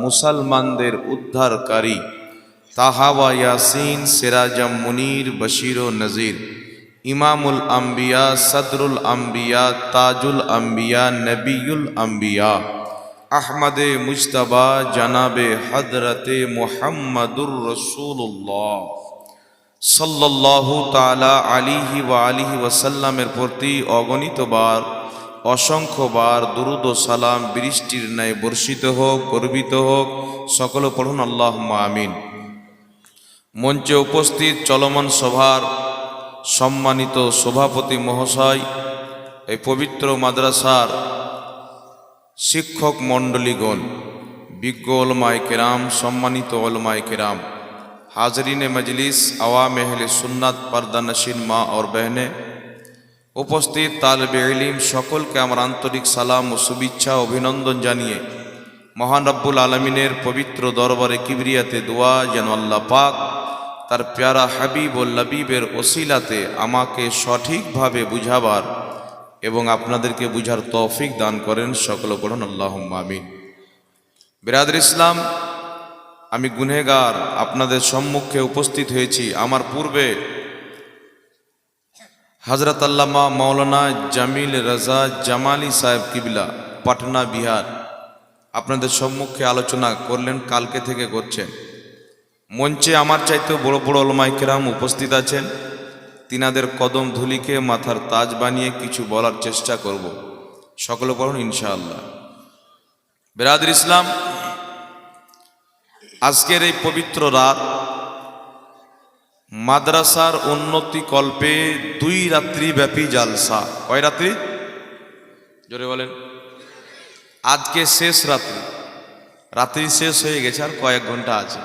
মুসলমানদের উদ্ধারকারী তাহাওয়া ইয়াসিন সিরাজাম মুনির বশির ও নজির ইমামুল আম্বিয়া সদরুল আম্বিয়া তাজুল আম্বিয়া নবিউল আম্বিয়া আহমদে মুজতবা জানাবে হজরতে মোহাম্মদুর রসুল্লাহ সাল্লাল্লাহু তাআলা আলিহি ওয়া আলিহি ওয়াসাল্লামের প্রতি অগণিতবার অসংখ্যবার দুরুদ ও সালাম বৃষ্টির ন্যায় বর্ষিত হোক, গর্বিত হোক, সকল পড়ুন আল্লাহ আমিন। মঞ্চে উপস্থিত চলমান সভার সম্মানিত সভাপতি মহাশয়, এই পবিত্র মাদ্রাসার শিক্ষক মণ্ডলীগণ, বিজ্ঞ ওলমায় কেরাম, সম্মানিত ওলমায় কেরাম, হাজরিন মজলিস আওয়াম এহলে সুন্নাত পর্দানশীন মা ওর বেহনে উপস্থিত তালবে ইলিম সকলকে আমার আন্তরিক সালাম ও শুভেচ্ছা অভিনন্দন জানিয়ে মহান রব্বুল আলমিনের পবিত্র দরবারে কিবরিয়াতে দোয়া যেন আল্লাহ পাক তার প্যারা হাবিব ও লবিবের ওসিলাতে আমাকে সঠিকভাবে বুঝাবার এবং আপনাদেরকে বুঝার তৌফিক দান করেন সকল পড়ুন আল্লাহ আমিন। বিরাদর ইসলাম, আমি গুনেগার আপনাদের সম্মুখে উপস্থিত হয়েছি। আমার পূর্বে হজরত আল্লামা মৌলানা জামিল রাজা জামালি সাহেব কিবলা, পাটনা, বিহার। আপনাদের সম্মুখে আলোচনা করলেন, কালকে থেকে করছেন। মঞ্চে আমার চাইতেও বড় বড় অলমাই কেরাম উপস্থিত আছেন। তিনাদের কদম ধুলিকে মাথার তাজ বানিয়ে কিছু বলার চেষ্টা করব। সকলে পড়ুন, ইনশাআল্লাহ। বেরাদর ইসলাম, আজকের এই পবিত্র রাত মাদ্রাসার উন্নতি কল্পে দুই রাত্রি ব্যাপী জালসা। কয় রাত্রি? জোরে বলেন। আজকে শেষ রাত্রি। রাত্রি শেষ হয়ে গেছে, আর কয়েক ঘণ্টা আছে।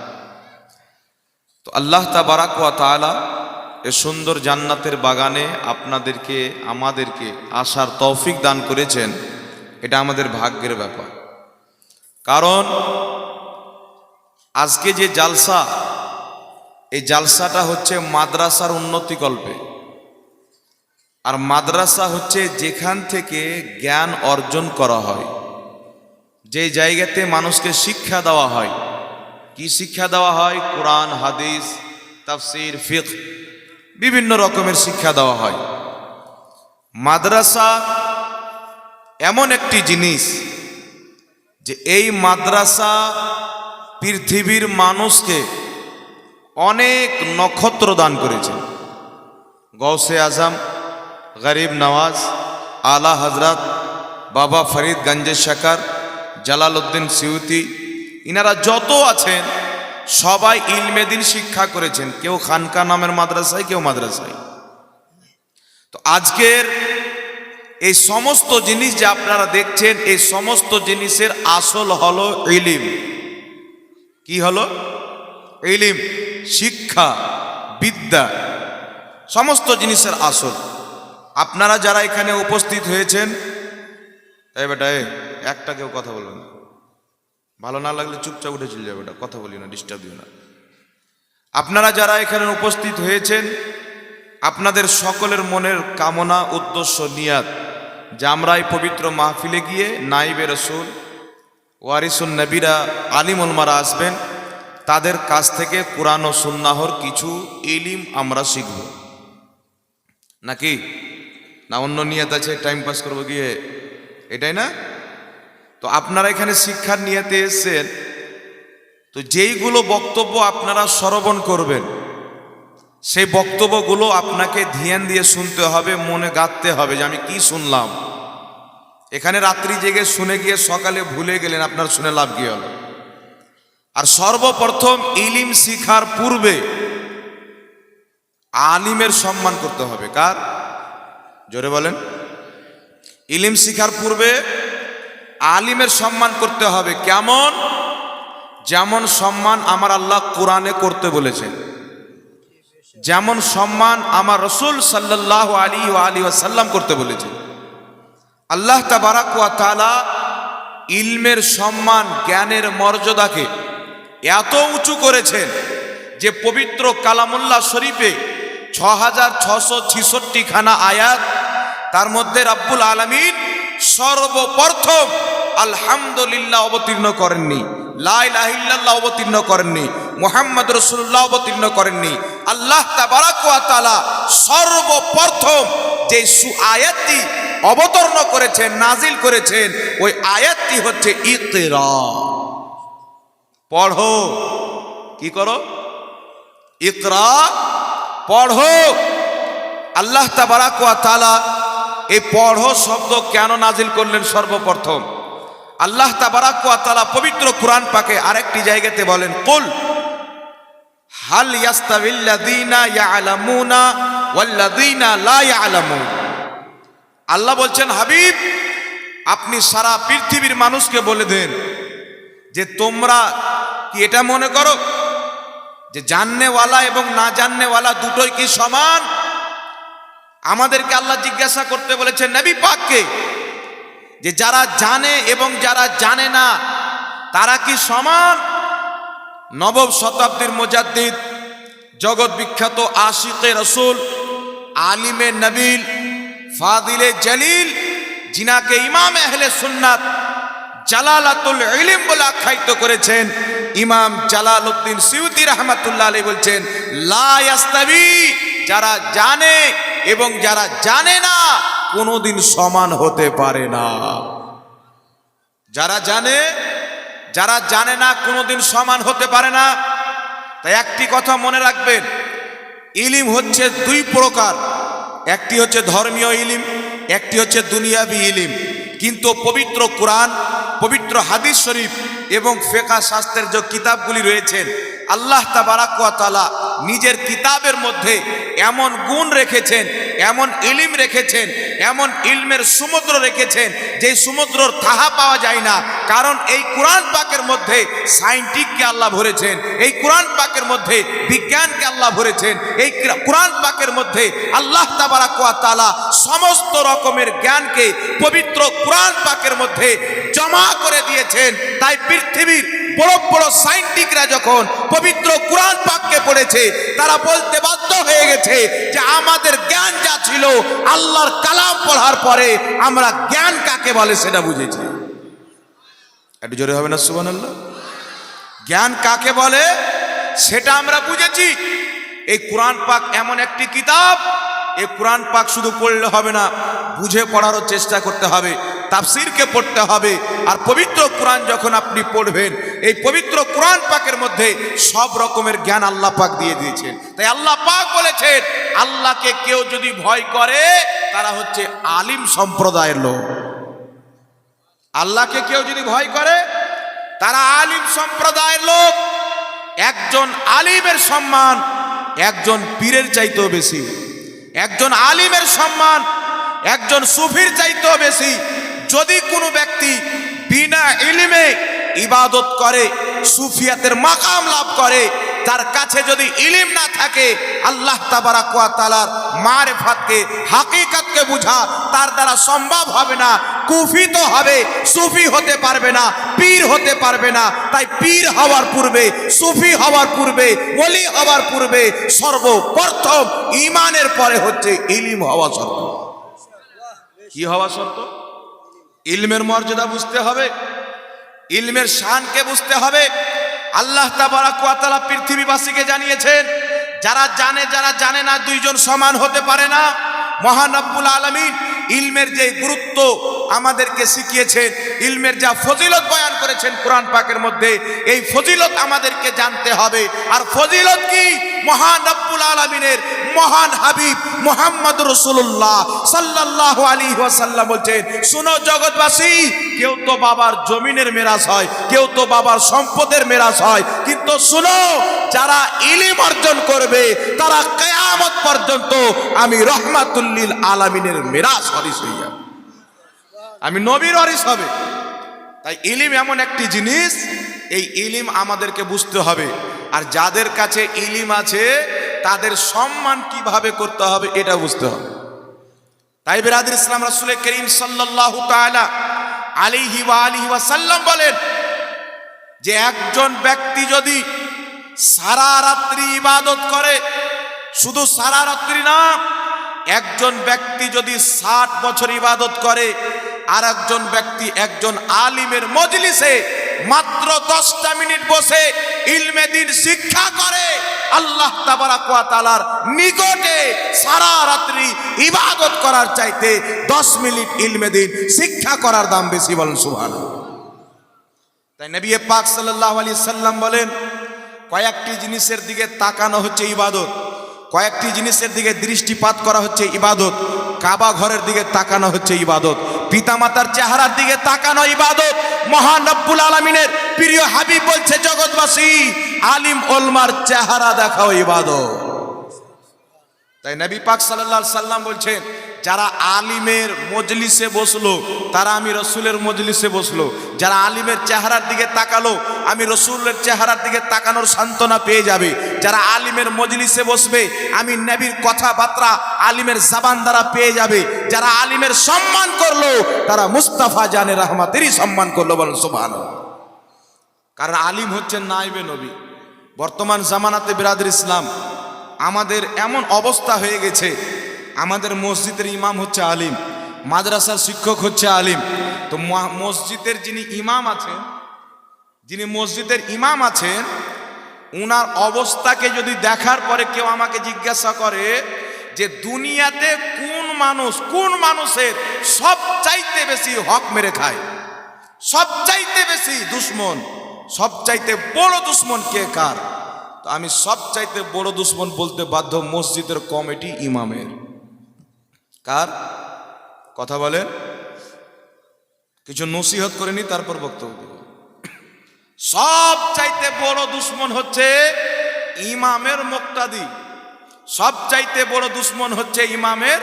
তো আল্লাহ তাবারাক তাআলা এ সুন্দর জান্নাতের বাগানে আপনাদেরকে, আমাদেরকে আসার তৌফিক দান করেছেন। এটা আমাদের ভাগ্যের ব্যাপার। কারণ আজকে যে জালসা এই জালসাটা হচ্ছে মাদ্রাসার উন্নতি কল্পে। আর মাদ্রাসা হচ্ছে যেখান থেকে জ্ঞান অর্জন করা হয়। যে জায়গাতে মানুষকে শিক্ষা দেওয়া হয়। কি শিক্ষা দেওয়া হয়? কোরআন, হাদিস, তাফসির ফিক বিভিন্ন রকমের শিক্ষা দেওয়া হয়। মাদ্রাসা এমন একটি জিনিস যে এই মাদ্রাসা পৃথিবীর মানুষকে অনেক নক্ষত্র দান করেছে গৌসে আজম, গরিব নওয়াজ, আলা হজরত বাবা ফরিদ গঞ্জে শেখর জালাল উদ্দিন সিউতি, ইনারা যত আছেন, সবাই ইলমেদিন শিক্ষা করেছেন। কেউ খানকা নামের মাদ্রাসায়, কেউ মাদ্রাসায়। তো আজকের এই সমস্ত জিনিস যে আপনারা দেখছেন, এই সমস্ত জিনিসের আসল হলো ইলিম। কি হলো? ইলিম শিক্ষা, বিদ্যা, সমস্ত জিনিসের আসল। আপনারা যারা এখানে উপস্থিত হয়েছেন, এই বেটা এ একটা কেউ কথা বলবেন ভালো না লাগলে চুপচাপ উঠে চলে যাবে বেটা, কথা বলি না ডিস্টার্ব দিও না। আপনারা যারা এখানে উপস্থিত হয়েছেন, আপনাদের সকলের মনের কামনা, উদ্দেশ্য, নিয়াত, যে আমরা এই পবিত্র মাহফিলে গিয়ে নাইবে রসুল, ওয়ারিসুন নবীরা আলিমুলমারা আসবেন তাদের কাছ থেকে কোরআন ও সুন্নাহর কিছু এলিম আমরা শিখব। নাকি? না, অন্য নিয়ত আছে টাইম পাস করব গিয়ে এটাই না? তো আপনারা এখানে শিক্ষার নিয়তে এসছেন, তো যেইগুলো বক্তব্য আপনারা শ্রবণ করবেন, সেই বক্তব্যগুলো আপনাকে ধ্যান দিয়ে শুনতে হবে, মনে গাঁথতে হবে যে আমি কি শুনলাম। এখানে রাত্রি জেগে শুনে গিয়ে সকালে ভুলে গেলেন, আপনার শুনে লাভ কি হলো? আর সর্বপ্রথম ইলিম শিখার পূর্বে আলিমের সম্মান করতে হবে, কার? জোরে বলেন। ইলিম শিখার পূর্বে আলিমের সম্মান করতে হবে, কেমন? যেমন সম্মান আমার আল্লাহ কোরআনে করতে বলেছেন। যেমন সম্মান আমার রসুল সাল্লাহ আলী আলী সাল্লাম করতে বলেছেন। আল্লাহ তাবারাক ওয়া তাআলা ইলমের সম্মান, জ্ঞানের মর্যাদাকে এত উঁচু করেছেন যে পবিত্র কালামুল্লাহ শরীফে ছ হাজার ছশো ছিষট্টি খানা আয়াত, তার মধ্যে রাব্বুল আলমিন সর্বপ্রথম আলহামদুলিল্লাহ অবতীর্ণ করেননি লাইলাহিল্লাহ অবতীর্ণ করেননি, মোহাম্মদ রসুল্লাহ অবতীর্ণ করেননি, আল্লাহ তালা সর্বপ্রথম যে সু আয়াতটি অবতরণ করেছেন নাজিল করেছেন, ওই আয়াতটি হচ্ছে ইকরা। পড়ো। কি করো? ইকরা, পড়ো। আল্লাহ তালা এই পড়ো শব্দ কেন নাজিল করলেন সর্বপ্রথম? আল্লাহ তালা পবিত্র কোরআন পাকে আরেকটি জায়গাতে বলেন, কুল, হাল আল্লাহ বলছেন, হাবিব, আপনি সারা পৃথিবীর মানুষকে বলে দেন যে তোমরা কি এটা মনে করো? যে জাননেওয়ালা এবং না জাননেওয়ালা দুটোই কি সমান? আমাদেরকে আল্লাহ জিজ্ঞাসা করতে বলেছেন, নবী পাককে, যে যারা জানে এবং যারা জানে না, তারা কি সমান? নবম শতাব্দীর মোজাদ্দিদ, জগৎ বিখ্যাত আশিকে রসুল, আলিমে নবিল, ফাদিলে জলিল জিনাকে ইমাম আহলে সুন্নাত জালালাতুল ইলিম বলে আখ্যায়িত করেছেন ইমাম জালাল উদ্দিন সিউদি রহমাতুল্লাহ আলী বলছেন, লা ইয়াস্তাবি, যারা জানে এবং যারা জানে না, কোনোদিন সমান হতে পারে না। যারা জানে যারা জানে না, কোনোদিন সমান হতে পারে না। তাই একটি কথা মনে রাখবেন, ইলিম হচ্ছে দুই প্রকার। একটি হচ্ছে ধর্মীয় ইলিম, একটি হচ্ছে দুনিয়াবি ইলিম। কিন্তু পবিত্র কোরআন পবিত্র হাদিস শরীফ এবং ফেকা শাস্ত্রের যে কিতাবগুলি রয়েছেন আল্লাহ তাবারাকালা নিজের কিতাবের মধ্যে এমন গুণ রেখেছেন এমন ইলিম রেখেছেন, এমন ইলমের সমুদ্র রেখেছেন, যে সমুদ্রর থাহা পাওয়া যায় না। কারণ এই কোরআন পাকের মধ্যে সাইন্টিফিককে আল্লাহ ভরেছেন, এই কোরআন পাকের মধ্যে বিজ্ঞানকে আল্লাহ ভরেছেন, এই কোরআন পাকের মধ্যে আল্লাহ তাবারাকালা সমস্ত রকমের জ্ঞানকে পবিত্র কোরআন পাকের মধ্যে জমা করে দিয়েছেন। তাই পৃথিবীর বড় বড় সাইন্টিকরা যখন পবিত্র কোরআন পাককে পড়েছে, তারা বলতে বাধ্য হয়ে গেছে যে আমাদের জ্ঞান যা ছিল, আল্লাহর কালাম পড়ার পরে আমরা জ্ঞান কাকে বলে সেটা বুঝেছি। একটু জোরে হবে না সুবান আল্লাহ জ্ঞান কাকে বলে সেটা আমরা বুঝেছি। এই কোরআন পাক এমন একটি কিতাব, এই কোরআন পাক শুধু পড়লে হবে না, বুঝে পড়ারও চেষ্টা করতে হবে। তাফসিরকে পড়তে হবে। আর পবিত্র কোরআন যখন আপনি পড়বেন, এই পবিত্র কোরআন পাকের মধ্যে সব রকমের জ্ঞান আল্লাহ পাক দিয়ে দিয়েছেন। তাই আল্লাহ পাক বলেছেন, আল্লাহকে কেউ যদি ভয় করে, তারা হচ্ছে আলিম সম্প্রদায়ের লোক। আল্লাহকে কেউ যদি ভয় করে, তারা আলিম সম্প্রদায়ের লোক। একজন আলিমের সম্মান একজন পীরের চাইতেও বেশি। একজন আলিমের সম্মান একজন সুফির চাইতেও বেশি। যদি কোনো ব্যক্তি বিনা ইলিমে ইবাদত করে, সুফিয়াতের মাকাম লাভ করে, তার কাছে যদি ইলিম না থাকে, আল্লাহ তালার মারেফাতকে, হাকিকাতকে বুঝা তার দ্বারা সম্ভব হবে না। কুফি তো হবে, সুফি হতে পারবে না, পীর হতে পারবে না। তাই পীর হওয়ার পূর্বে, সুফি হওয়ার পূর্বে, ওলি হওয়ার পূর্বে সর্বপ্রথম ইমানের পরে হচ্ছে ইলিম হওয়া শর্ত। কি হওয়া শর্ত? ইলমের মর্যাদা বুঝতে হবে, ইলমের শানকে বুঝতে হবে। আল্লাহ তাবারাকালা পৃথিবীবাসীকে জানিয়েছেন, যারা জানে যারা জানে না, দুইজন সমান হতে পারে না। মহানব্বুল আলমিন ইলমের যে গুরুত্ব আমাদেরকে শিখিয়েছেন, ইলমের যা ফজিলত বয়ান করেছেন কোরআন পাকের মধ্যে, এই ফজিলত আমাদেরকে জানতে হবে। আর ফজিলত কি? মহানব্বুল আলমিনের মহান হাবিব মোহাম্মদ রসুল্লাহ সাল্লাহ আলী ওয়াসাল্লাম বলছেন, শুনো জগৎবাসী, কেউ তো বাবার জমিনের মেরাজ হয়, কেউ তো বাবার সম্পদের মেরাজ হয়, কিন্তু শুনো, যারা ইলিম অর্জন করবে, তারা কেয়ামত পর্যন্ত আমি রহমাতুল্লিল আলামিনের মেরাজ হরিস যাবে। আমি নবীর হরিস হবে। তাই ইলিম এমন একটি জিনিস, এই ইলিম আমাদেরকে বুঝতে হবে। আর যাদের কাছে ইলিম আছে তাদের সম্মান কীভাবে করতে হবে এটা বুঝতে হবে। তাই বেরাদির ইসলাম রাসুল করিম তাআলা আলিহি ওয়া আলিহি ওয়াসাল্লাম বলেন, যে একজন ব্যক্তি যদি সারা রাত্রি ইবাদত করে, শুধু সারা রাত্রি না, একজন ব্যক্তি যদি ষাট বছর ইবাদত করে আর একজন ব্যক্তি একজন আলিমের মজলিসে মাত্র দশটা মিনিট বসে ইলমে দিন শিক্ষা করে। আল্লাহ ওয়া নিকটে সারা রাত্রি ইবাদত করার চাইতে দশ মিনিট ইলমে দিন শিক্ষা করার দাম বেশি বলেন, সুবহানাল্লাহ। তাই নবী পাক সাল্লাল্লাহু আলাইহি সাল্লাম বলেন, কয়েকটি জিনিসের দিকে তাকানো হচ্ছে ইবাদত, কয়েকটি জিনিসের দিকে দৃষ্টিপাত করা হচ্ছে ইবাদত, কাবা ঘরের দিকে তাকানো হচ্ছে ইবাদত পিতামাতার চেহারার দিকে তাকানো ইবাদত মহান রব্বুল আলমিনের প্রিয় হাবিব বলছে, জগৎবাসী, আলিম ওলমার চেহারা দেখাও ইবাদত। তাই নবী পাক সাল্লাল্লাহু সাল্লাম বলছেন যারা আলিমের মজলিসে বসল, তারা আমি রসুলের মজলিসে বসল। যারা আলিমের চেহারার দিকে তাকালো, আমি রসুলের চেহারার দিকে তাকানোর সান্ত্বনা পেয়ে যাবে। যারা আলিমের মজলিসে বসবে, আমি নবীর কথাবার্তা আলিমের জাবান দ্বারা পেয়ে যাবে। যারা আলিমের সম্মান করল, তারা মুস্তাফা জানে রহমাতেরই সম্মান করল বলেন সুবহান কারণ আলিম হচ্ছেন নাইবে নবী। বর্তমান জামানাতে বিরাদের ইসলাম। আমাদের এমন অবস্থা হয়ে গেছে আমাদের মসজিদের ইমাম হচ্ছে আলিম, মাদ্রাসার শিক্ষক হচ্ছে আলিম। তো মসজিদের যিনি ইমাম আছেন, যিনি মসজিদের ইমাম আছেন, উনার অবস্থাকে যদি দেখার পরে কেউ আমাকে জিজ্ঞাসা করে যে দুনিয়াতে কোন মানুষ, কোন মানুষের সবচাইতে বেশি হক মেরে খায়? সবচাইতে বেশি দুশ্মন, সবচাইতে বড় দুশ্মন কে কার? তো আমি সবচাইতে বড় দুশ্মন বলতে বাধ্য মসজিদের কমিটি ইমামের। কার? কথা বলেন। কিছু নসিহত করে নি, তারপর বক্তব্য সব চাইতে বড় দুশ্মন হচ্ছে ইমামের মুক্তাদি। সব চাইতে বড় দুশ্মন হচ্ছে ইমামের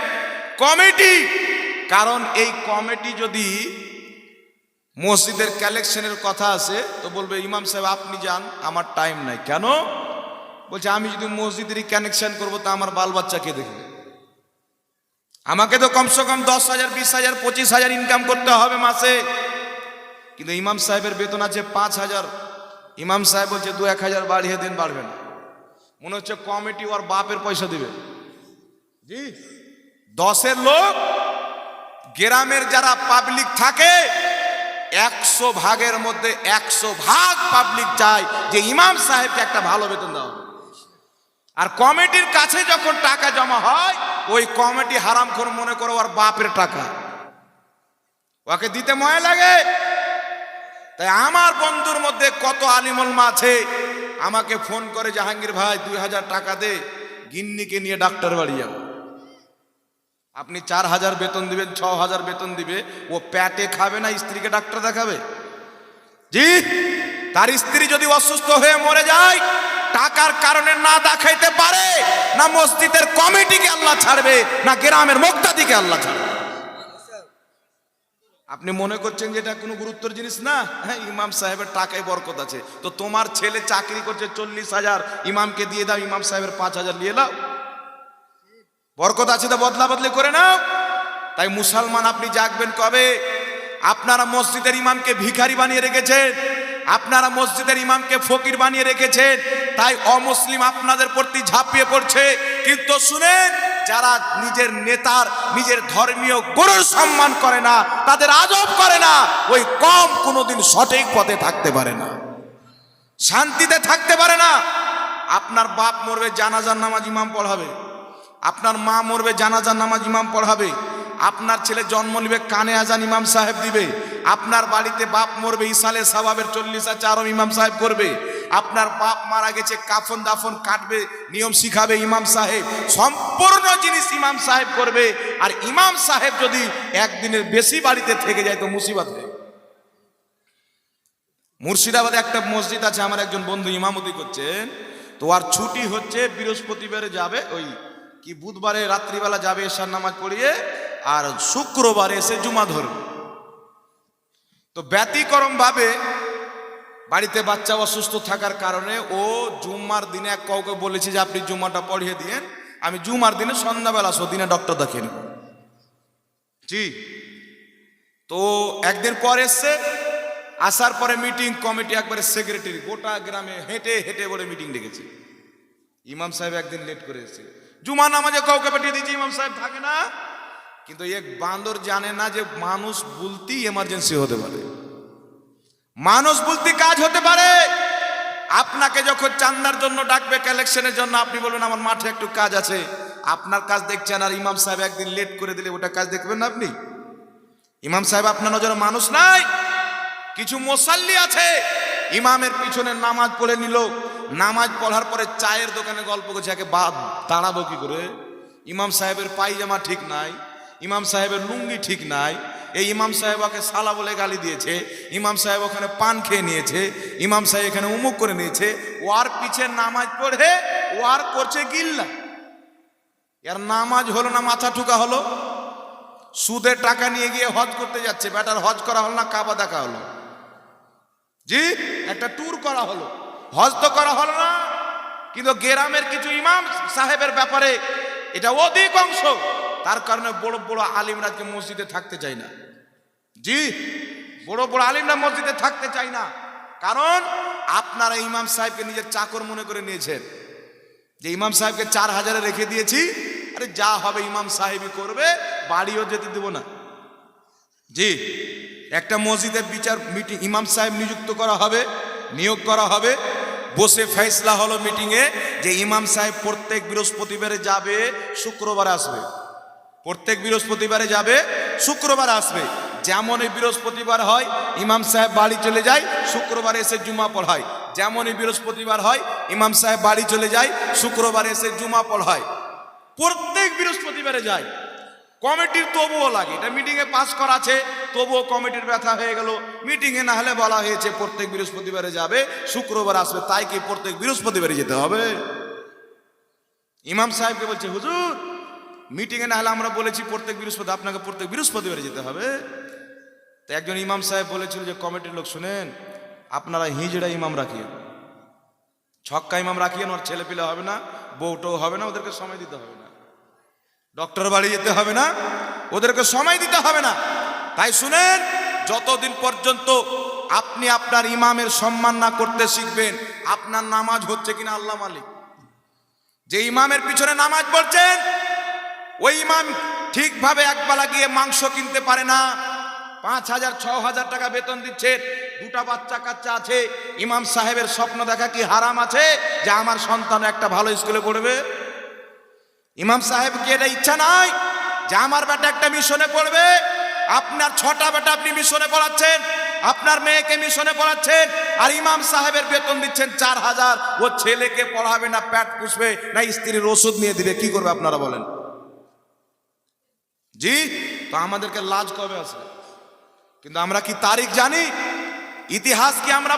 কমিটি। কারণ এই কমিটি যদি মসজিদের কালেকশনের কথা আছে, তো বলবে, ইমাম সাহেব, আপনি যান, আমার টাইম নাই। কেন? বলছে, আমি যদি মসজিদেরই কানেকশন করব, তা আমার বাল বাচ্চাকে দেখবে আমাকে তো কমসে কম দশ হাজার বিশ হাজার পঁচিশ হাজার ইনকাম করতে হবে মাসে। কিন্তু ইমাম সাহেবের বেতন আছে পাঁচ হাজার। ইমাম সাহেব বলছে দু এক হাজার বাড়িয়ে দিন বাড়বে না। মনে হচ্ছে কমিটি ওর বাপের পয়সা দিবে। জি। দশের লোক গ্রামের যারা পাবলিক থাকে একশো ভাগের মধ্যে একশো ভাগ পাবলিক চায় যে ইমাম সাহেবকে একটা ভালো বেতন দেওয়া আর কমিটির কাছে যখন টাকা জমা হয় ওই কমিটি হারামখোর মনে করো ওর বাপের টাকা। ওকে দিতে ময় লাগে। তাই আমার বন্ধুর মধ্যে কত আলিমলমা আছে, আমাকে ফোন করে, জাহাঙ্গীর ভাই, দুই হাজার টাকা দে, গিন্নিকে নিয়ে ডাক্তার বাড়ি যাব আপনি চার হাজার বেতন দিবেন, ছ হাজার বেতন দিবে, ও প্যাটে খাবে না, স্ত্রীকে ডাক্তার দেখাবে? জি, তার স্ত্রী যদি অসুস্থ হয়ে মরে যায় টাকার কারণে না দেখাইতে পারে, না মসজিদের কমিটিকে আল্লাহ ছাড়বে, না গ্রামের মুক্তাদিকে আল্লাহ ছাড়বে। আপনি মনে করছেন যে এটা কোনো গুরুত্বর জিনিস না? হ্যাঁ ইমাম সাহেবের টাকায় বরকত আছে। তো তোমার ছেলে চাকরি করছে চল্লিশ হাজার, ইমামকে দিয়ে দাও, ইমাম সাহেবের পাঁচ হাজার নিয়ে নাও। বরকত আছে তো বদলা বদলি করে নাও। তাই মুসলমান আপনি জাগবেন কবে? আপনারা মসজিদের ইমামকে ভিখারি বানিয়ে রেখেছেন। আপনারা মসজিদের ইমামকে ফকির বানিয়ে রেখেছেন, তাই অমুসলিম আপনাদের প্রতি ঝাঁপিয়ে পড়ছে। কিন্তু শুনেন, যারা নিজের নেতার, নিজের ধর্মীয় গুরুর সম্মান করে না, তাদের আজব করে না, ওই কম কোনোদিন সঠিক পথে থাকতে পারে না। শান্তিতে থাকতে পারে না। আপনার বাপ মরবে, জানাজার নামাজ ইমাম পড়াবে। আপনার মা মরবে, জানাজার নামাজ ইমাম পড়াবে। আপনার ছেলে জন্ম নিবে কানে আজান ইমাম সাহেব দিবে। আপনার বাড়িতে বাপ মরবে, ইসালে সাবাবের চল্লিশ চারম ইমাম সাহেব করবে। আপনার বাপ মারা গেছে, কাফন দাফন কাটবে, নিয়ম শিখাবে ইমাম সাহেব। সম্পূর্ণ জিনিস ইমাম সাহেব করবে। আর ইমাম সাহেব যদি একদিনের বেশি বাড়িতে থেকে যায়, তো মুসিবত মুর্শিদাবাদে একটা মসজিদ আছে, আমার একজন বন্ধু ইমামতি করছেন। তো আর ছুটি হচ্ছে, বৃহস্পতিবারে যাবে ওই কি বুধবারে রাত্রিবেলা যাবে এসার নামাজ পড়িয়ে আর শুক্রবারে এসে জুমা ধরবে। তো ব্যতিক্রম ভাবে বাড়িতে বাচ্চা অসুস্থ থাকার কারণে ও জুম্মার দিনে এক কাউকে বলেছে যে, আপনি জুম্মাটা পড়িয়ে দিয়েন। আমি জুমার দিনে সন্ধ্যাবেলা আসো, দিনে ডক্টর দেখিয়ে নেব। জি। তো একদিন পর এসছে, আসার পরে মিটিং কমিটি একবারে সেক্রেটারি গোটা গ্রামে হেঁটে হেঁটে বলে মিটিং ডেকেছে। ইমাম সাহেব একদিন লেট করে এসেছে। জুমা নামাজে কাউকে পাঠিয়ে দিয়েছে, ইমাম সাহেব থাকে না। কিন্তু এক বান্দর জানে না যে মানুষ বলতেই এমার্জেন্সি হতে পারে। মানুষ বলতে কাজ হতে পারে। আপনাকে যখন চান্দার জন্য ডাকবে কালেকশনের জন্য, আপনি বলবেন, আমার মাঠে একটু কাজ আছে। আপনার কাজ দেখছেন আর ইমাম সাহেব একদিন লেট করে দিলে ওটা কাজ দেখবেন না আপনি? ইমাম সাহেব আপনার নজরে মানুষ নাই। কিছু মোসাল্লি আছে। ইমামের পিছনে নামাজ পড়ে নিল। নামাজ পড়ার পরে চায়ের দোকানে গল্প করছে, একে বাদ দাঁড়াবো কি করে? ইমাম সাহেবের পায়জামা ঠিক নাই। ইমাম সাহেবের লুঙ্গি ঠিক নাই, এই ইমাম সাহেব ওকে সালা বলে গালি দিয়েছে, ইমাম সাহেব ওখানে পান খেয়ে নিয়েছে, ইমাম সাহেব এখানে উমুক করে নিয়েছে, ওয়ার পিছে নামাজ পড়ে, ওয়ার করছে গিল্লা। এর নামাজ হলো না মাথা ঠুকা হলো? সুদের টাকা নিয়ে গিয়ে হজ করতে যাচ্ছে বেটার হজ করা হলো না কাবা দেখা হলো? জি, একটা ট্যুর করা হলো। হজ তো করা হলো না, কিন্তু গেরামের কিছু ইমাম সাহেবের ব্যাপারে এটা অধিক অংশ। তার কারণে বড় বড় আলিমরা মসজিদে থাকতে চায় না। জি, বড় বড় আলিমরা মসজিদে থাকতে চায় না। কারণ আপনারা ইমাম সাহেবকে নিজের চাকর মনে করে নিয়েছেন। যে ইমাম সাহেবকে চার হাজারে রেখে দিয়েছি, আরে যা হবে ইমাম সাহেবই করবে, বাড়িও যেতে দেব না। জি, একটা মসজিদের বিচার মিটিং, ইমাম সাহেব নিযুক্ত করা হবে, নিয়োগ করা হবে, বসে ফেসলা হলো মিটিংয়ে যে ইমাম সাহেব প্রত্যেক বৃহস্পতিবারে যাবে, শুক্রবার আসবে। প্রত্যেক বৃহস্পতিবারে যাবে, শুক্রবার আসবে। যেমন এই বৃহস্পতিবার হয়, ইমাম সাহেব বাড়ি চলে যায়, শুক্রবার এসে জুমা পড়ায় যেমনই বৃহস্পতিবার হয়, ইমাম সাহেব বাড়ি চলে যায়, শুক্রবার এসে জুমা পড়ায় প্রত্যেক বৃহস্পতিবারে যায়। কমিটির তবুও লাগে। এটা মিটিংয়ে পাস করা আছে, তবুও কমিটির ব্যথা হয়ে গেল। মিটিংয়ে না হলে বলা হয়েছে, প্রত্যেক বৃহস্পতিবারে যাবে, শুক্রবার আসবে। তাই কি প্রত্যেক বৃহস্পতিবারে যেতে হবে? ইমাম সাহেবকে বলছে, হুজুর মিটিংয়ে না হলে আমরা বলেছি, প্রত্যেক বৃহস্পতি, আপনাকে প্রত্যেক বৃহস্পতিবারে যেতে হবে। তো একজন ইমাম সাহেব বলেছিল যে, কমিটির লোক, শুনেন, আপনারা হিজড়া ইমাম রাখিয়ে, ছক্কা ইমাম রাখিয়েন ওর ছেলে পিলে হবে না, বউটাও হবে না, ওদেরকে সময় দিতে হবে না। ডক্টর বাড়ি যেতে হবে না, ওদেরকে সময় দিতে হবে না। তাই শুনেন, যতদিন পর্যন্ত আপনি আপনার ইমামের সম্মান না করতে শিখবেন, আপনার নামাজ হচ্ছে কিনা আল্লাহ মালিক। যে ইমামের পিছনে নামাজ পড়ছেন ওই ইমাম ঠিকভাবে একবেলা গিয়ে মাংস কিনতে পারে না। পাঁচ হাজার, ছ হাজার টাকা বেতন দিচ্ছে, দুটা বাচ্চা কাচ্চা আছে। ইমাম সাহেবের স্বপ্ন দেখা কি হারাম আছে? যে আমার সন্তান একটা ভালো স্কুলে পড়বে? ইমাম সাহেবকে এটা ইচ্ছা নাই? যে আমার বেটা একটা মিশনে পড়বে? আপনার ছটা বেটা আপনি মিশনে পড়াচ্ছেন, আপনার মেয়েকে মিশনে পড়াচ্ছেন, আর ইমাম সাহেবের বেতন দিচ্ছেন চার হাজার। ও ছেলেকে পড়াবে না প্যাট পুষবে, না স্ত্রীর ওষুধ নিয়ে দিবে, কি করবে আপনারা বলেন? জি তো আমাদেরকে লাজ কবে আছে কিন্তু আমরা কি তারিখ জানি? ইতিহাস কি আমরা